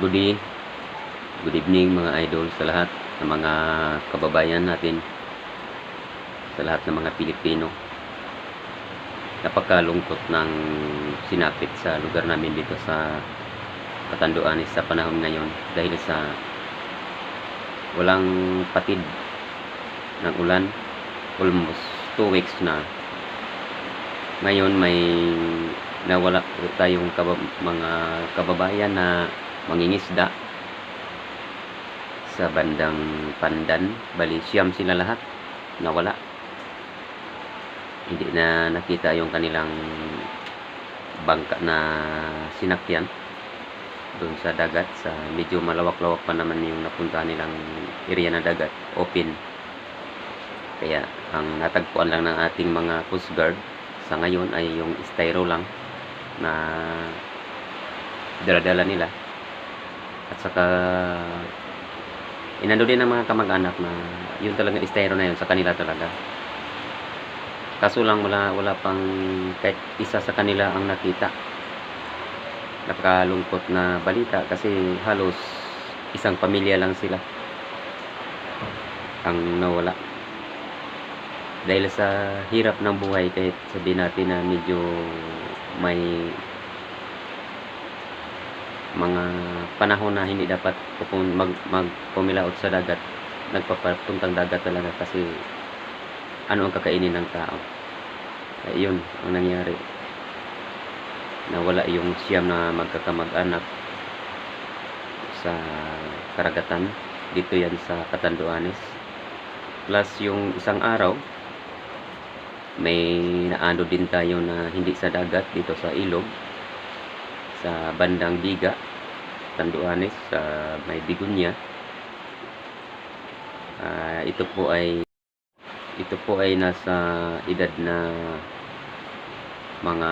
Good day. Good evening mga idol sa lahat ng mga kababayan natin sa lahat ng mga Pilipino. Napakalungkot ng sinapit sa lugar namin dito sa Katanduanes sa panahon ngayon dahil sa walang patid ng ulan almost 2 weeks na ngayon may nawala po tayong kaba- mga kababayan na mangingisda sa bandang Pandan bali siyam sila lahat nawala hindi na nakita yung kanilang bangka na sinakyan doon sa dagat sa medyo malawak-lawak pa naman yung napunta nilang area na dagat open. Kaya ang natagpuan lang ng ating mga coast guard sa ngayon ay yung styro lang na daladala nila at saka inano din ng mga kamag-anak na yun talaga styro na yun sa kanila talaga. Kaso lang wala, wala pang kahit isa sa kanila ang nakita. Napakalungkot na balita kasi halos isang pamilya lang sila ang nawala. Dahil sa hirap ng buhay kahit sabihin natin na medyo may mga panahon na hindi dapat pupun mag magpumilaot sa dagat. Nagpapapuntang dagat talaga kasi ano ang kakainin ng tao. Eh, yun ang nangyari. Nawala yung siyam na magkakamag-anak sa karagatan. Dito yan sa Catanduanes plus yung isang araw may naano din tayo na hindi sa dagat dito sa ilog sa bandang Biga Tanduanes sa may Bigunya. Ah, ito po ay ito po ay nasa edad na mga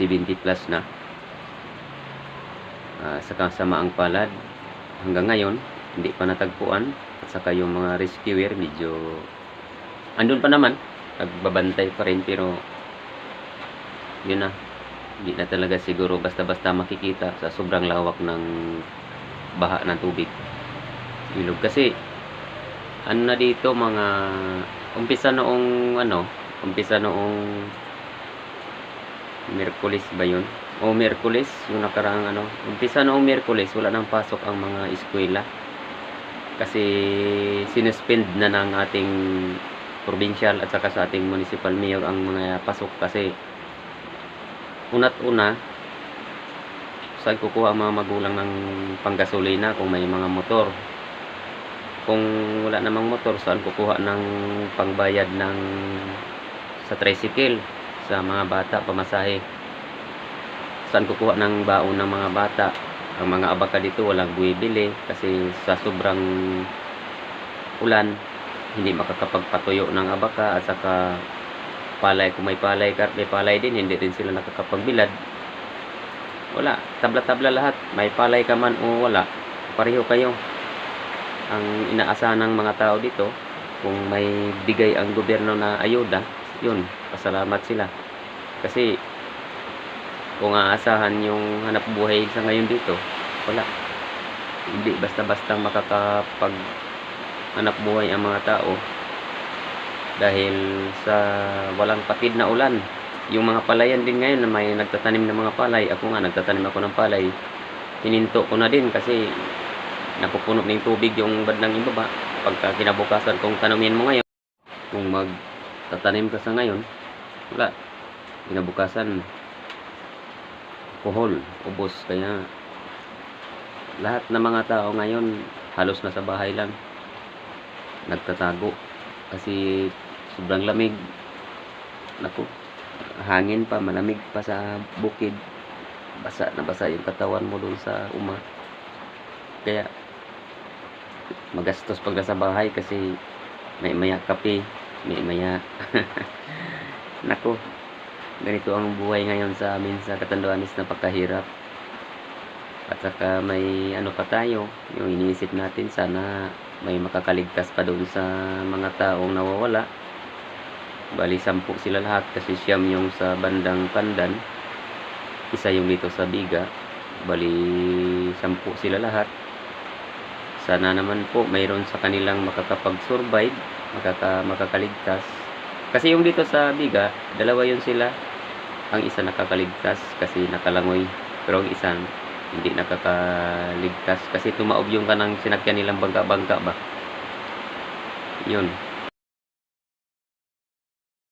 70 plus na. Ah, sa kasamaang palad hanggang ngayon hindi pa natagpuan. At saka yung mga rescuer medyo andun pa naman nagbabantay pa rin pero yun na hindi na talaga siguro basta-basta makikita sa sobrang lawak ng baha ng tubig. Ilog. Kasi ano na dito mga umpisa noong ano umpisa noong Miyerkules ba yun? O Miyerkules yung nakaraang ano umpisa noong Miyerkules wala nang pasok ang mga eskwela. Kasi sinuspend na ng ating provincial at saka sa ating municipal mayor ang mga pasok kasi una't una saan kukuha ang mga magulang ng panggasolina kung may mga motor? Kung wala namang motor saan kukuha ng pangbayad ng sa tricycle sa mga bata pamasahe? Saan kukuha ng baon ng mga bata? Ang mga abaka dito walang buwibili kasi sa sobrang ulan hindi makakapagpatuyo ng abaka at saka palay kung may palay ka may palay din hindi din sila nakakapagbilad. Wala. Tabla-tabla lahat. May palay ka man o wala pareho kayo. Ang inaasahan ng mga tao dito kung may bigay ang gobyerno na ayuda yun pasalamat sila. Kasi kung aasahan yung hanap buhay sa ngayon dito wala. Hindi basta-basta makakapag hanap buhay ang mga tao dahil sa walang patid na ulan yung mga palayan din ngayon na may nagtatanim ng mga palay ako nga nagtatanim ako ng palay hininto ko na din kasi napupuno ng tubig yung bandang ibaba pagka kinabukasan kung tanumin mo ngayon kung magtatanim ka sa ngayon wala. Kinabukasan kuhol ubos kaya lahat ng mga tao ngayon halos nasa bahay lang nagtatago. Kasi sobrang lamig. Naku hangin pa malamig pa sa bukid. Basa na basa yung katawan mo doon sa uma. Kaya magastos pag nasa bahay kasi may maya kape may maya naku ganito ang buhay ngayon sa amin sa Katanduanes napakahirap at saka may ano pa tayo yung iniisip natin sana may makakaligtas pa doon sa mga taong nawawala bali sampu sila lahat kasi siyam yung sa bandang Pandan isa yung dito sa Biga Bali, sampu sila lahat. Sana naman po mayroon sa kanilang makakapag-survive, makaka, makakaligtas. Kasi yung dito sa Biga, dalawa yun sila. Ang isa nakakaligtas kasi nakalangoy. Pero ang isa hindi nakakaligtas kasi tumaob yung kanang sinakyan nilang bangka-bangka ba. Yun.